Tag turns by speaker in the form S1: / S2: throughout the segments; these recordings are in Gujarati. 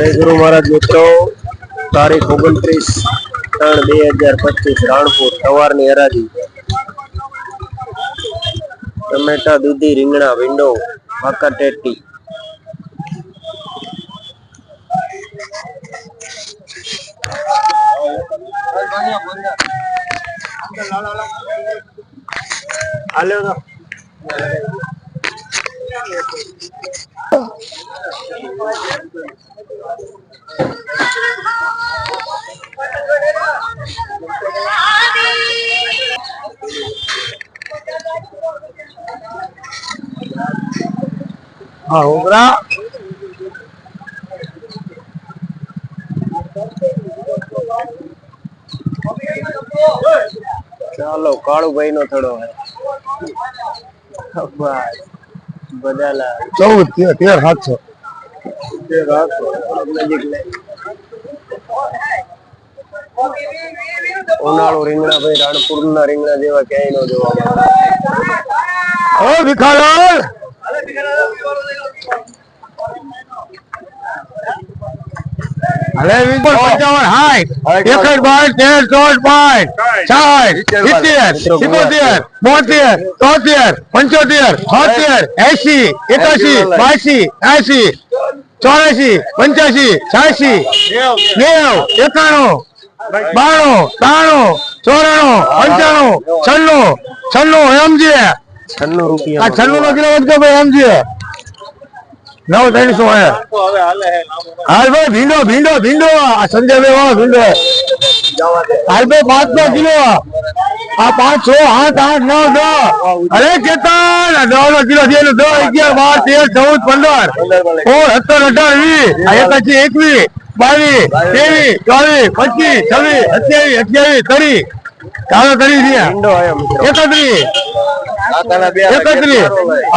S1: જય ગુરુ મહારાજ મિત્રો. તારીખ ઓગણત્રીસ ત્રણ બે હજાર પચીસ રાણપુર, સવારની હરાજી. ટમેટા, દૂધી, રીંગણા વિંડો મકા ટેટી. હાલ્યો હા ઓગરા ચાલો કાળુભાઈ નો થોડો બસ બદાલા
S2: ચૌદ તેર તેર સાતસો.
S1: નજીક લે ઉનાળુ રીંગણા ભાઈ રાણપુર ના રીંગણા જેવા ક્યાંય ન જોવા મળે
S2: ઓ ભિખાલાલ અલે વીસ પંચાવન હાઈટ એકસઠ બાર તેર ચોસ પાંચ સાઠ સિત્તેર સિત્તોતેર બોતેર તોતેર પંચોતેર છોતેર એસી એકાશી બાસી એસી ચોરાશી પંચ્યાસી છ્યાસી નેવ. એકાણું બાણું ત્રાણું ચોરાણું પંચાણું છન્નું છન્નું એમજી
S1: છન્નું
S2: આ
S1: રૂપિયા
S2: છન્નું નો કિલો વધતો ભાઈ એમજી નવ ત્રણસો હાલ ભાઈ, ભીંડો ભીંડો ભીંડો. સંજયભાઈ વાળો ભીંડો હાલ ભાઈ પાંચ નો કિલો. આ પાંચ છ આઠ આઠ, નવ અરે કેતન નવ નો કિલો છે દસ, અગિયાર, બાર, તેર, ચૌદ, પંદર. સોળ, સત્તર, અઢાર, વીસ. આ એકાશી એકવીસ, બાવીસ, ત્રેવીસ, ચોવીસ, પચીસ, છવ્વીસ, સત્યાવીસ, અઠ્યાવીસ, ત્રીસ. ચાલો
S1: મિત્રો
S2: એકત્રીસ. એકત્રીસ.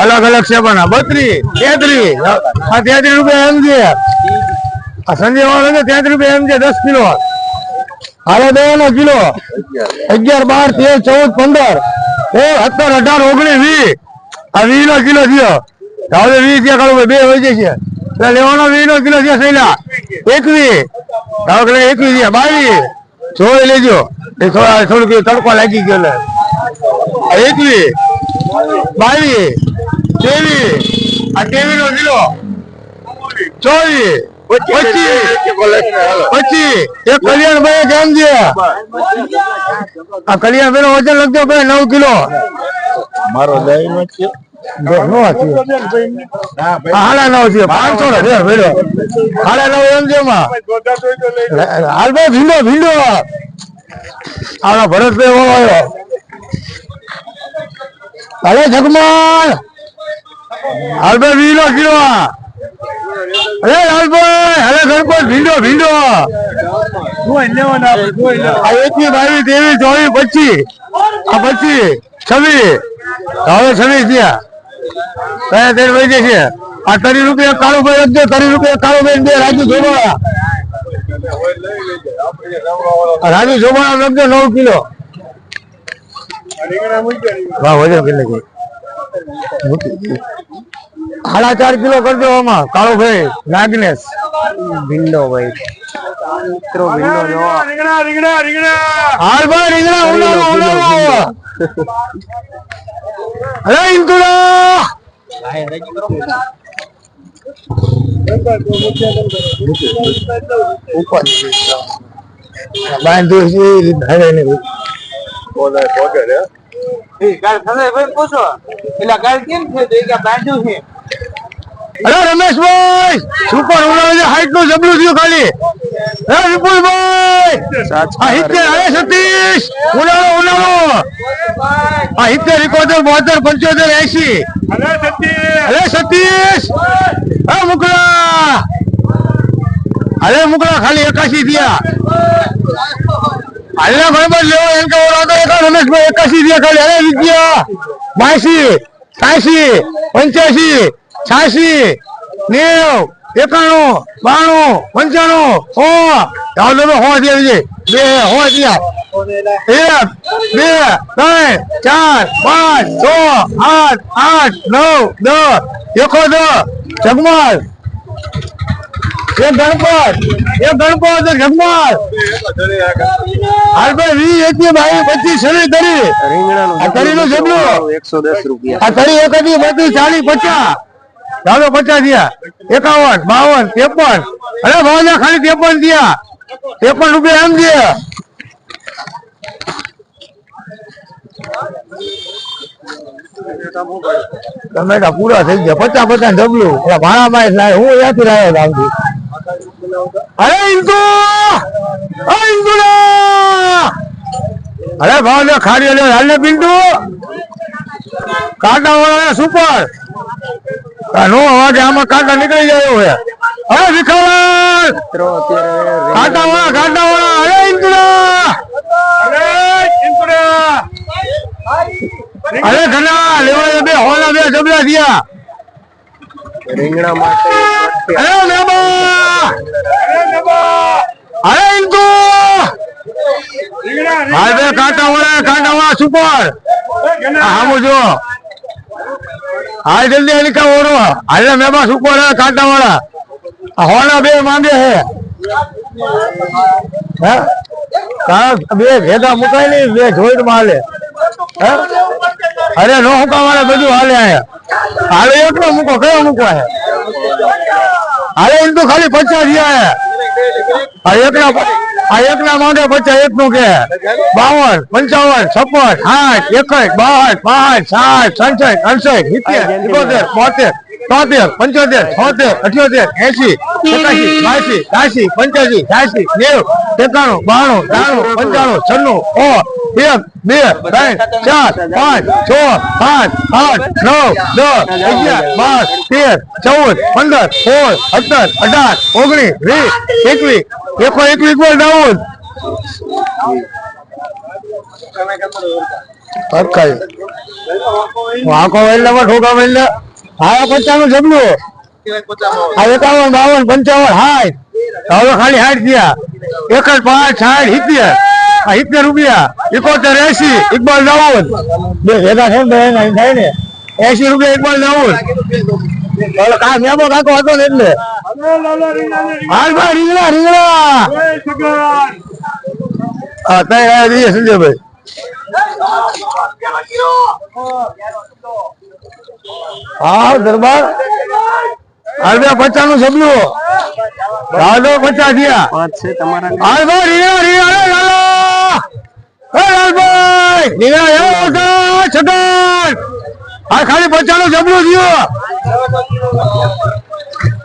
S2: અલગ અલગ છે પણ બત્રી તેત્રી આ તેત્રીસ રૂપિયા એમ છે. આ સંજય વાળો છે તેત્રીસ રૂપિયા એમ છે દસ કિલો. હાલો બે નો કિલો. અગિયાર બાર તેર ચૌદ પંદર. એ સત્તર અઢાર ઓગણીસ વીસ. આ વીસ નો કિલો થયો. હવે વીસ ત્યાં કાળું બે હોય છે એટલે લેવાનો વીસ નો કિલો થયો સૈલા એકવીસ. એકવી એકવીસ બાવીસ. જોઈ લેજો. એ થોડા થોડુંક તડકો લાગી ગયો એટલે બાવી તેવી આ તેવી નો કિલો ચોવી પચીસ પચીસ. એક કલ્યાણ કેમ છે આ કલ્યાણ ભાઈ વજન ભાઈ નવ કિલો.
S1: મારો દહીં નો છે.
S2: હાડા નવ છે અરે જગમાલ હાલભાઈ વીલો કિલો અરે લાલભાઈ અરે ગણપત ભીંડો ભીંડો આ બાવી બાવીસ ચોવી ચોવીસ આ પચીસ છવી હવે છવી થયા. કયા તેર વહી જશે. આ તરી રૂપિયા કાળો ભાઈ દે તરી રૂપિયા કાળો ભાઈ બે રાજુ જોબાળા. રાજુ જોબાળા લગ્યો નવ કિલો. વાહ વજન કેટલે કે સાડા ચાર કિલો કરજો આમાં કાળો ભાઈ નાગનેશ.
S1: ભીંડો ભાઈ. મિત્રો વિન્ડો જોવા.
S2: હાલ ભાઈ રીંગણા ઉનાળો ઉનાળો અરે ઇન્દુરા ઉપર. બાંધો છે એ રીત હવે ને અરે રમેશભાઈ સુપર ઉડાવે છે? હાઈટનું જબલું થયું ખાલી. હે વિપુલભાઈ આ હિત્તેર અરે સતીશ ઉડાવો ઉડાવો આ હિત્તેર એકોતેર બોતેર પંચોતેર એસી અરે સતીશ હે મુકલા. અરે મુકલા ખાલી એકાશી થયા. અલ્લા ભાઈ એમ ઓલો હતો એકા રમેશભાઈ એકાશી થયા ખાલી, અરે વિદ્યા બાસી ત્યાસી પંચ્યાસી છ્યાસી નેવ, એકાણું, બાણું, પંચાણું આવો તમે હો દે બે હો થયા એક, બે, ત્રણ, ચાર, પાંચ, છ આઠ આઠ, નવ, દસ એકો દસ જગમાલ એક ગણપત એ ગણપત ગણપત જગમાલ વી એકી ભાઈ પચીસ શરીર તરી આ જબલું.
S1: એકસો દસ રૂપિયા.
S2: આ તરી એક હતી બત્રીસ ચાલીસ પચાસ. ચાલો પચાસ થયા. એકાવન બાવન ત્રેપન. અરે ભાવના ખાલી ત્રેપન થયા. ત્રેપન રૂપિયા એમ દે. ટમેટા પૂરા થઈ ગયા. પચાસ પચાસ ડબલું ભાડા માં હું ત્યાંથી રહ્યો ગામથી. અરે ઇન્દુ! ઇન્દુ અરે ભાવ લે ખાડી લે હાલ ને બિંદુ! કાંટા વાળા સુપર! નો અવાજ આમાં કાંટા નીકળી ગયો એવું અરે વિખાલાલ! કાંટા વાળા કાંટા વાળા, અરે ઇન્દુલા અરે ઇન્દુલા અરે ઘણા લેવા બે, હોલા બે જબલા થયા.
S1: રીંગણા માટે
S2: અરે નબા! અરે ઇન્દુ! હાલ બે કાંટા વાળા કાંટા વાળા સુપર! હામુ જો હાલ જલ્દી એની કા ઓરો હાલ મેબા સુપર કાંટા વાળા. હોના બે માંગે હે. હે? કા બે ભેગા મુકાય નહીં બે જોઈટ માલે હે? અરે નો હુકા વાળા બધું હાલે આયા. હાલે એટલો મૂકો કયો મૂકો હે હાલે એમ તો ખાલી પચાસ હે આ એકલા આ એકલા માંગે પચાસ એક નું કે? બાવન પંચાવન છપ્પન સાઠ એકસઠ બાસઠ પાંચ સાઠ સડસઠ અડસઠ સિત્તેર બોતેર. તોતેર પંચોતેર છોતેર અઠ્યોતેર એસી સતાસી બાસી ત્યાસી પંચ્યાસી છ્યાસી નેવું એકાણું બાણું ત્રાણું પંચાણું છન્નું ઓ એક બે ત્રણ ચાર પાંચ છ સાત આઠ નવ દસ અગિયાર બાર તેર ચૌદ પંદર સોળ સત્તર અઢાર ઓગણીસ વીસ એકવીસ એકો એકવીસ બોલ દાઉદ અટકાય વાંકો ઠોકા વેલ્લા. હા પચાસનું જમલું હા એકાવન, બાવન, પંચાવન સાઠ હવે ખાલી સાઠ થયા. એક જ પાંચ, સાઠ, સિત્તેર. આ સિત્તેર રૂપિયા. એકોતેર એસી ઇકબાલ દાઉદ બે ભેગા થઈને ને થાય ને. એસી રૂપિયા, ઇકબાલ દાઉદ ઓલો કા હતો ને એટલે. હાલ ભાઈ રીંગણા રીંગણા. હા આવ્યા દઈએ સંજયભાઈ. હા દરબાર. હાલ પચાસનું સબલું હાલ પચાસ થયા.
S1: પાંચ છે તમારા
S2: હાલ ભાઈ રીંગણા રીંગણા રે લાલા એ લાલભાઈ રીંગણા એવો છગન. આ ખાલી પચાસનું સબલું થયું.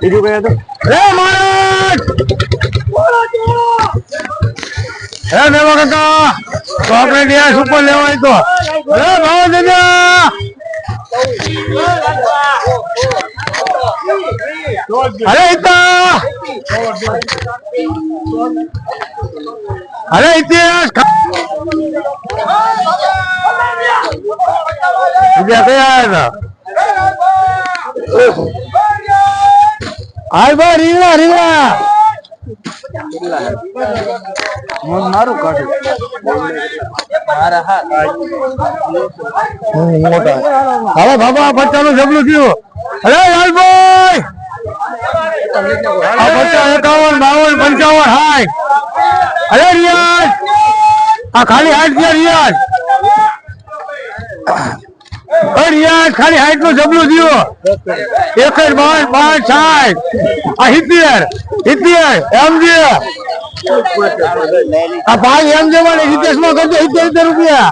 S1: બીજું
S2: રે મહારાજ. હે મેવા કાકા તો આપણે ત્યાં સુપર લેવાય તો. રે ભાવ દાદા. અરે અરે ઇતિહાસ! બીજા કયા હતા હાલ ભાઈ
S1: મારું કાઢું. મારા હાથ
S2: હવે બાબા પચાસનું જબલું થયું. અરે પચાસ એકાવન, બાવન, પંચાવન સાઠ અરે રિયાજ આ ખાલી હાથ ગયા રિયાજ રિયાજ ખાલી હાઈટનું જબલું થયું. એક જ પાંચ પાંચ સાઠ. આ સિત્તેર એમ છે આ ભાઈ એમ છે મને હિતેશમાં કરજો સિત્તેર સિત્તેર રૂપિયા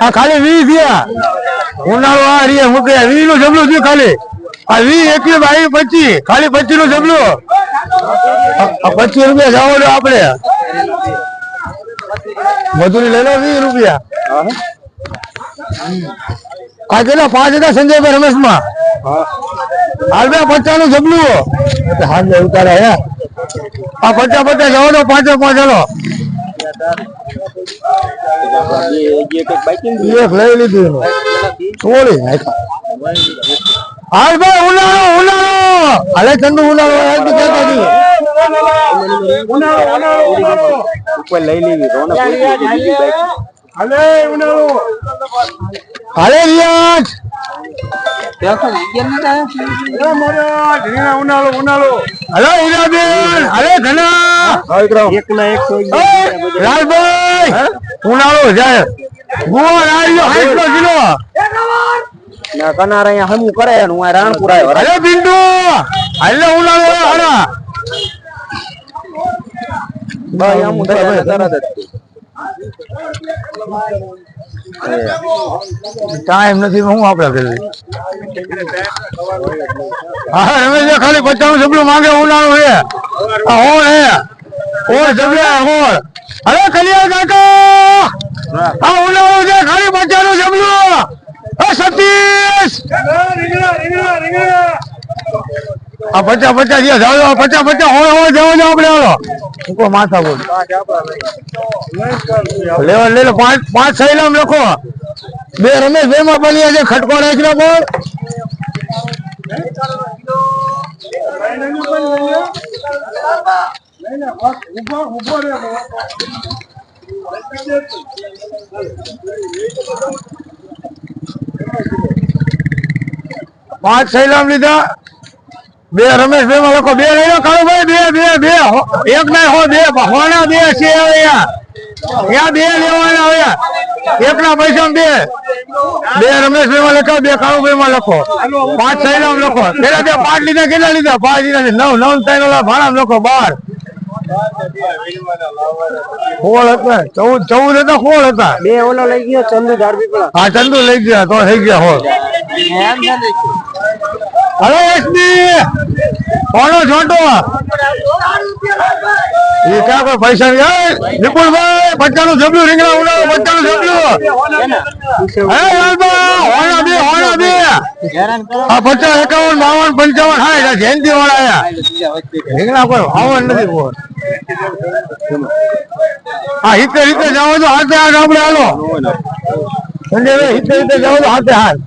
S2: આ ખાલી વી થયા. ઉનાળો આ રે મૂકે. નું જબલું થયું ખાલી. આ વી એકવીસ બાવીસ પચીસ, ખાલી પચીસનું જબલું પચીસ રૂપિયા જાવ દો આપડે. મજૂરી લઈ લો વીસ રૂપિયા. આ કેટલા? પાંચ હતા સંજયભાઈ રમેશમાં હાલ બે પચાસનું જબલું હાલ ઉતારે આ પચા પચાસ જવાનો પાંચે પાંચ હલો. એક લઈ લીધું. છોડી નાખ્યા. હાલ ભાઈ ઉનાળો ઉનાળો! હાલે ચંદુ ઉનાળો હાલ.
S1: ઉપર લઈ લેવી રોનક
S2: હાલે રિયાજ હલો. હીરાબેન હરે ઘના
S1: એક ના એક
S2: રાજભાઈ ઉનાળો જાય. ગુવા રાડ્યો હાઈટ નો કિલો
S1: કનાર અહીંયા હમું કરે ને હું રાણપુર આવ્યો
S2: હાલે પિન્ટુ હાલે ઉનાળો હારા.
S1: ભાઈ હમું થયા તરત જ.
S2: ટાઈમ નથી હું આપડે કરી હા રમેશ ખાલી પચાસ સબલું માંગે ઉનાળો છે આ હોળ હે. હોળ સબલા હોળ. અરે કલિયા કાકા! આ ઉનાળો છે ખાલી પચાસનું આ સતીશ આ પચાસ પચાસ જે જાવ પચાસ પચાસ હોળ હોળ જાવ જાવ આપણે હાલો. મૂકો માથા બોલ? લેવા લે, પાંચ પાંચ સહેલામ લખો. બે રમેશ, બે માં બની છે ખટકો રાખ્યો બોલ. પાંચ સૈલામ લીધા. બે રમેશ બે માં લખો. બે લઈ કાળુભાઈ બે બે બે. એક ના હો, બે. હોના બે છે ત્યાં બે લેવાના આવ્યા એક ના પૈસા બે. બે રમેશ ભાઈ માં લખો, બે કાળુભાઈ માં લખો. પાંચ સૈલામ લખો. પેલા બે પાંચ લીધા, કેટલા લીધા? પાંચ લીધા નવ નવ ઓલા ભાડા લખો, બાર. સોળ હતા. ચૌદ ચૌદ હતા સોળ હતા.
S1: બે ઓલો લઈ ગયો ચંદુ
S2: હા ચંદુ લઈ ગયા તો થઈ ગયા હોળ. હલો કોનો છોટો. એ ક્યાં કોઈ પૈસા નહીં. નિપુણભાઈ પચાનું જબલું રીંગણા ઉડાવો પચાનું જબલું. હે, લાલબા, હોણા બે હોણા બે. આ પચાસ એકાવન, બાવન, પંચાવન હા જયંતિ આયા. રીંગણા કોઈ આવન નથી કોઈ હા, હિતે હિતે, જાઓ તો હાથે હાથ આપણે હાલો. સંજયભાઈ હિતે હિતે જાઓ તો હાથે હાથ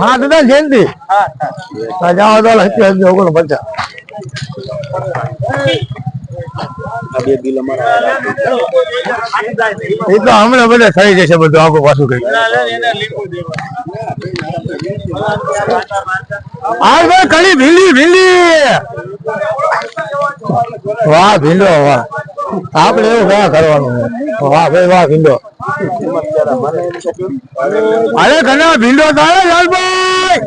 S2: હા દાદા જયંતિ હા જાઓ તો ઓગણ પચાસ
S1: આ બે
S2: એ તો હમણાં બધા થઈ જશે બધું આખું પાછું કઈ હાલ ભાઈ કડી ભીલી ભીલી વાહ ભીંડો વાહ. આપણે એવું વાહ કરવાનું? વાહ ભાઈ વાહ ભીંડો. અરે ઘણા ભીંડો તારે લાલભાઈ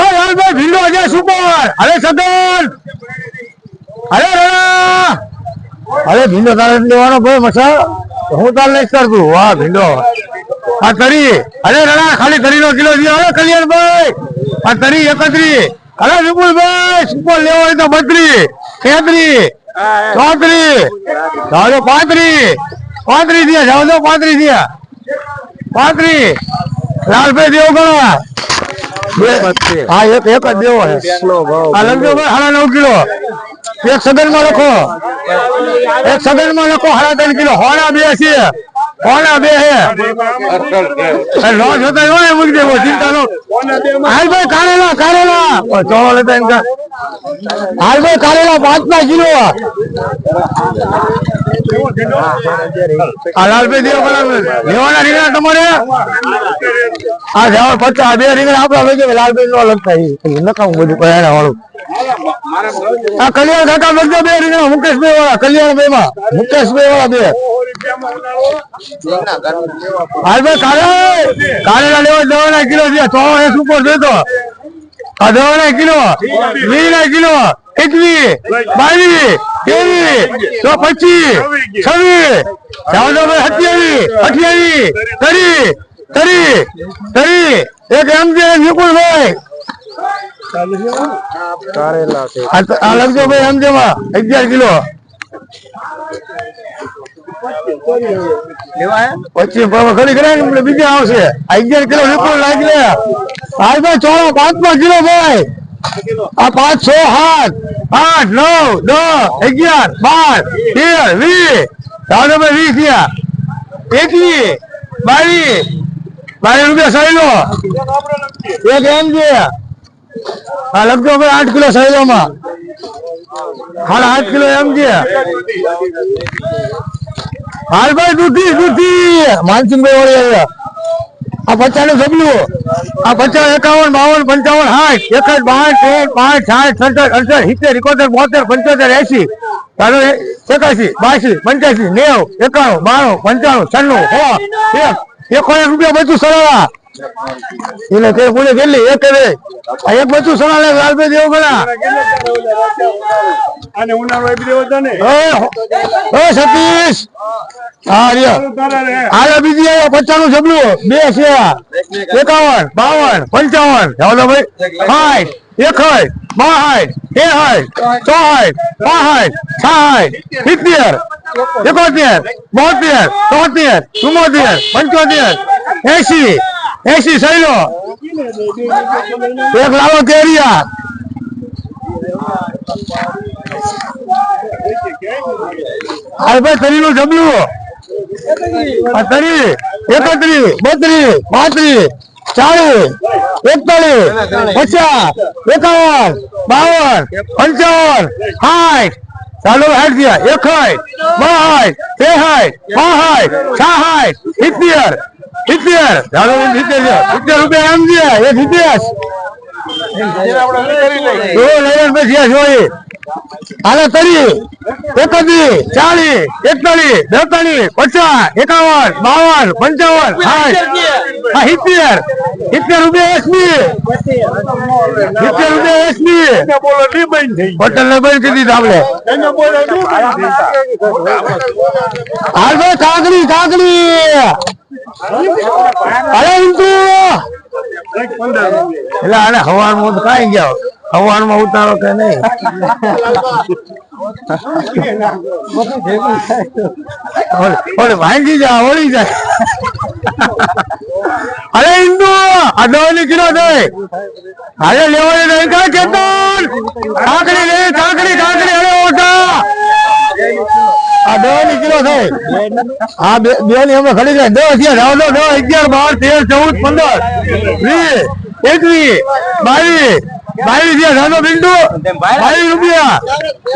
S2: અરે લાલભાઈ ભીંડો છે સુપર. અરે સદન. અરે અરે ભીંડો તારે લેવાનો ભાઈ મસા? હું તાર લઈશ કરતું વાહ, ભીંડો. આ તરી. અરે રણા, ખાલી તરી નો કિલો દિયો અરે કલ્યાણભાઈ. આ તરી એકત્રી. અરે વિપુલભાઈ, સુપર લેવો હોય તો બત્રી તેત્રી ચોત્રી જાઓ પાંત્રી પાંત્રી દિયા જાઓ તો પાંત્રીસ દિયા પાંત્રીસ. લાલભાઈ દેવ ગણો. બે હા એક એક જ દેવો આ ભાઈ સાડા નવ કિલો. એક સગનમાં લખો. એક સગનમાં લખો સાડા ત્રણ કિલો. હોડા બે છે. હોણા બે હે. નો જોતા હોય મૂકી દેવો ચિંતા નો. હાલ ભાઈ કારેલા કારેલા. ચોળો લેતા હાલ ભાઈ કારેલા પાંચ ના કિલો. દેવો બરાબર લેવાના રીંગણા તમારે પચાસ બે રીંગણા આપડા લાલભાઈ નો એ નકામું બધું કયાણા વાળું આ કલ્યાણ કાકા લગતા બે રીંગણા મુકેશભાઈ વાળા કલ્યાણભાઈ માં મુકેશભાઈ વાળા બે હાલ ભાઈ કાલે દવાના કિલો છે તો એ સુપર દેતો આ દવાના કિલો વીસ કિલો એકવીસ બાવીસ તેવી તો પચીસ છવ્વીસ ચૌદ સત્યાવીસ અઠ્યાવીસ તરી તરી તરી એક એમ છે
S1: નિકુલ ભાઈ.
S2: આ લખજો ભાઈ એમ જેમાં અગિયાર કિલો. બીજા આવશે. અગિયાર કિલો વિપુલ લાગી લે. હાલ ભાઈ ચોળો પાંચ પાંચ કિલો ભાઈ. આ પાંચ છ સાત, આઠ, નવ, દસ, અગિયાર, બાર, તેર, વીસ. ચાલો ભાઈ વીસ થયા. એકવીસ બાવીસ બાવીસ રૂપિયા સહી એક એમ છે હા ભાઈ આઠ કિલો સહેલોમાં. હાલ આઠ કિલો એમ છે હાલ ભાઈ, દૂધી દૂધી. માનસિંહભાઈ વાળી આ પચાસનું સબલું આ પચાસ, એકાવન, બાવન, પંચાવન, સાઠ. એકસઠ બાસઠ ત્રેસઠ પાંચ, સાઠ, સડસઠ, અડસઠ, સિત્તેર, એકોતેર, બોતેર, પંચોતેર એસી ચાલો એકાસી બાસી, પંચ્યાસી, નેવ, એકાણું, બાણું, પંચાણું, છન્નું સો એક એકો એક રૂપિયા બધું સળવા એને તે બોલે કેટલી એક કરે એક બચું સણાલે લાલબે દેવો ગણા.
S3: અને ઉનાળો આપી દેવો તને?
S2: ઓ સતીશ. હા લ્યો.
S3: તારા
S2: બીજી આવ્યો પચાનું જબલું બે છે એકાવન બાવન પંચાવન. ચાલો ભાઈ? સાઠ એકસઠ બાસઠ તેસઠ ચોસઠ પાસઠ છાસઠ સિત્તેર એકોતેર બોતેર તોતેર ચુમ્મોતેર પંચોતેર એસી એસી સૈલો. એક લાવો કેરિયા. હાલ ભાઈ, તરીનું જબલું. આ તરી એકત્રીસ બત્રીસ પાંત્રીસ ચાલીસ એકતાલીસ પચાસ, એકાવન, બાવન, પંચાવન, સાઠ. ચાલો હાથ ગયા. એકસઠ બાસઠ ત્રેસઠ પાંસઠ છાસઠ સિત્તેર. સિત્તેર સિત્તેર રૂપિયા એમ છે એકાવન, બાવન, પંચાવન, સાઠ. સિત્તેર. સિત્તેર રૂપિયા એસબી સિત્તેર રૂપિયા
S3: એસમી
S2: હોટલ ને બંધ કરી દીધા આપણે. કાકડી કાકડી અરે
S3: રૂપિયા
S2: એટલે આને હવાનું તો કાંઈ ગયા હવાનમાં ઉતારો કે નહીં? ઓલે- ભાંગી જા, ઓળી જાય અરે ઇન્દુ આ દવા નીકળ્યો દે હાલે લેવાની નહીં કા કેતન કાકડી લે કાકડી કાકડી અરે ઓટા આ દો કિલો થાય હા બે ની અમે ખડી જાય દસ અગિયાર જાવ દો અગિયાર, બાર, તેર, ચૌદ, પંદર, વીસ, એકવીસ, બાવીસ બાવીસ જાનો બિંદુ બાવીસ રૂપિયા.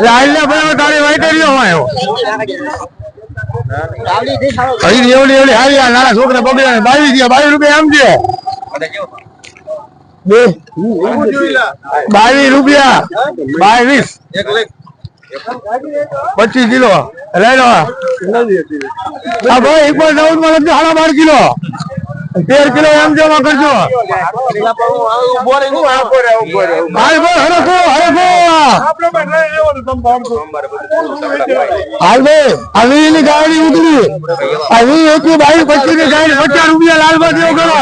S2: લાઈલ ભાઈ તારી હજી એવડી એવડી હારી આ નાના છોકરા બગડ્યા બાવીસ ગયા બાવીસ રૂપિયા એમ છે બાવીસ રૂપિયા. બાવીસ. પચીસ કિલો. લઈ લો. ભાઈ એક પણ નવમાં લખજો સાડા બાર કિલો. તેર કિલો એમ જમા કરજો. ની ગાડી ઉતરી. આવી પચીસની ગાડી પચાસ રૂપિયા લાલબા દેવો કરો.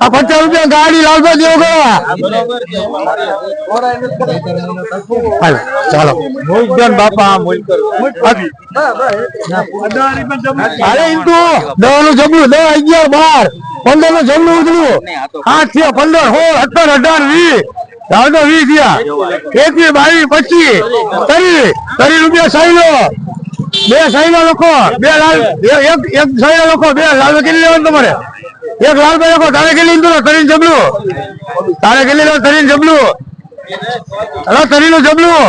S2: આ પચાસ રૂપિયા ગાડી લાલબા દેવો કરો. ચાલો. મોલજન બાપા અરે ઇન્ટુ દવાનું જમલું દસ અગિયાર બાર. પંદર. નું જમણું ઉતર્યું આઠ થયા પંદર. સોળ સત્તર અઢાર વીસ. દાદો વીસ થયા. એકવીસ બાવીસ પચીસ. ત્રીસ. ત્રીસ રૂપિયા સાઈલો બે સાઈલો લોકો. બે લાલ એક એક સાઈલો લખો બે લાલ કેટલી લેવાનું તમારે. એક લાલ ભાઈ લખો તારે કેટલી લીધું? તરીન જબલું. તારે કેટલી લેવાનું તરીન જબલું. હલો તરીનું જબલું.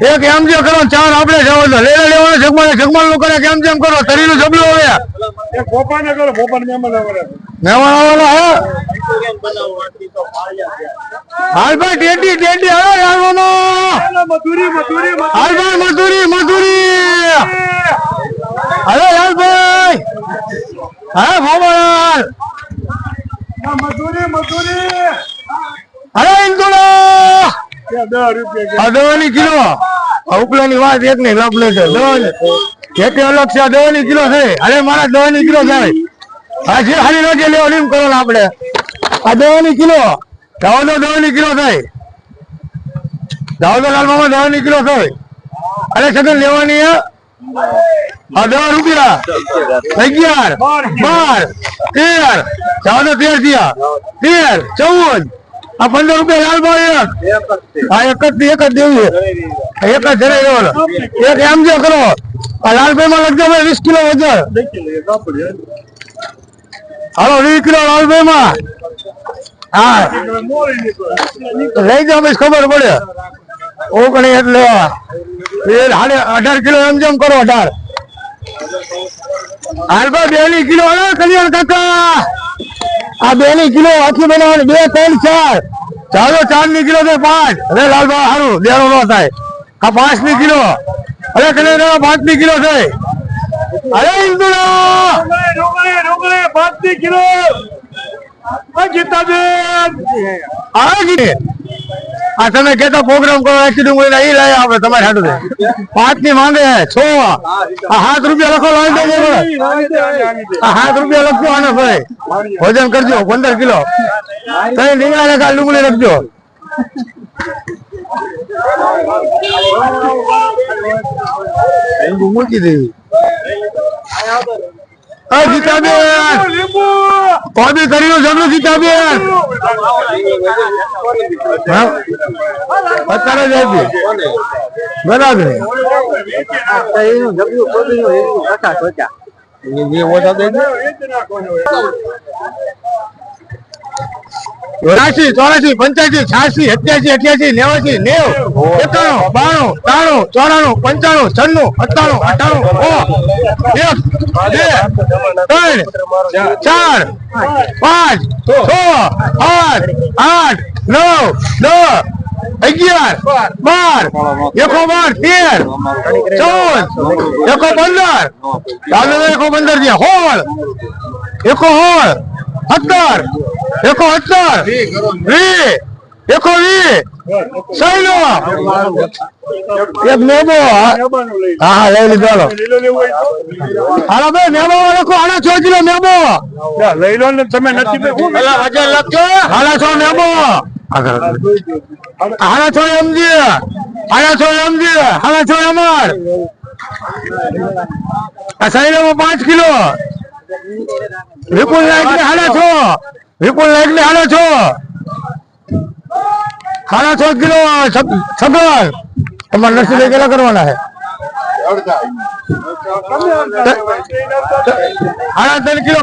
S2: એક એમ જે કરો ચાર આપણે જવો તો લેલા લેવાનો જગમાલ જગમાલનું કરે કેમ જેમ કરો તરીનું જબલું હવે
S3: કરો ભોપાને મહેમાન આવે.
S2: મહેમાન આવવાનો હે? હાલ ભાઈ ટેટી ટેટી હવે આવવાનો
S3: મજૂરી મજૂરી
S2: હાલ ભાઈ મજૂરી મજૂરી હવે હાલ ભાઈ. હા મોબાઈલ
S3: મજૂરી મજૂરી
S2: અરે ઇન્દુડા દવાની થાય આ લાલ મામા દવાની કિલો થાય અરે સગન લેવાની દસ રૂપિયા. અગિયાર, બાર, તેર. જાઓ તેર થયા. તેર ચૌદ આ પંદર રૂપિયા લાલ ભાવ એક. હા એક જ એક જ દેવી એક જ જરા લેવાનો એક એમ જો કરો. આ લાલભાઈ માં લખજો ભાઈ વીસ કિલો વજન હાલો, વીસ કિલો લાલભાઈ માં હા. લઈ જાઓ બસ ખબર પડે. ઓગણી એટલે હાલે, અઢાર કિલો એમ જેમ કરો, અઢાર. હાલ ભાઈ બે કિલો કલ્યાણ કાકા. આ બે ની કિલો આટલું બનાવવાનું બે ત્રણ ચાર. ચાલો ચારની કિલો છે પાંચ. અરે લાલભાઈ સારું દેરો નો થાય. આ પાંચની કિલો. અરે કને પાંચની કિલો થાય અરે ઇન્દુરા!
S3: ડુંગળી ડુંગળી પાંચ પાંચથી કિલો આ ગીતાબેન
S2: આ આ તમે કેતો પ્રોગ્રામ કરો ડુંગળી ના ઈ લઈ આપણે તમારે હાટું પાંચની માંગે છ આ સાત રૂપિયા લખો, લાવી દેજો આ સાત રૂપિયા લખજો આને ભાઈ ભોજન કરજો, પંદર કિલો. કઈ રીંગણા ને કાલ ડુંગળી લખજો મૂકી દેવી. ગીતાબેન કોબી કર્યું જમણું ગીતાબેન? અત્યારે જ આવી. બરાબર. ચોરાશી ચોરાશી પંચ્યાસી, છ્યાસી, સત્યાસી, અઠ્યાસી, નેવાસી, નેવ, એકાણું, બાણું, ત્રાણું, ચોરાણું, પંચાણું, છન્નું અઠ્ઠાણું અઠાણું એક, બે, ત્રણ, ચાર, પાંચ, છ આઠ આઠ, નવ, દસ, અગિયાર, બાર એકો બાર તેર, ચૌદ એકો પંદર એકો પંદર છે હોળ એકો હોળ સત્તર એકો સત્તર વી. એકો વી. સૈલો એક મેબો હા. લઈ લીધો હાલો. ભાઈ મેબો લખો આના છ કિલો મેબો
S3: લઈ લો ને તમે નથી લખજો હાડા
S2: હાલા છો મેબો હાલા છો એમજી. હાલા છો એમજી. હાલા છો અમાર આ સૈલો પાંચ કિલો. વિપુલ નાયક ને હાલા છો? વિપુલ નાયક ને હાલા છો સાડા છ કિલો છગન તમારે નરસિંહ કેટલા કરવાના છે. સાડા ત્રણ કિલો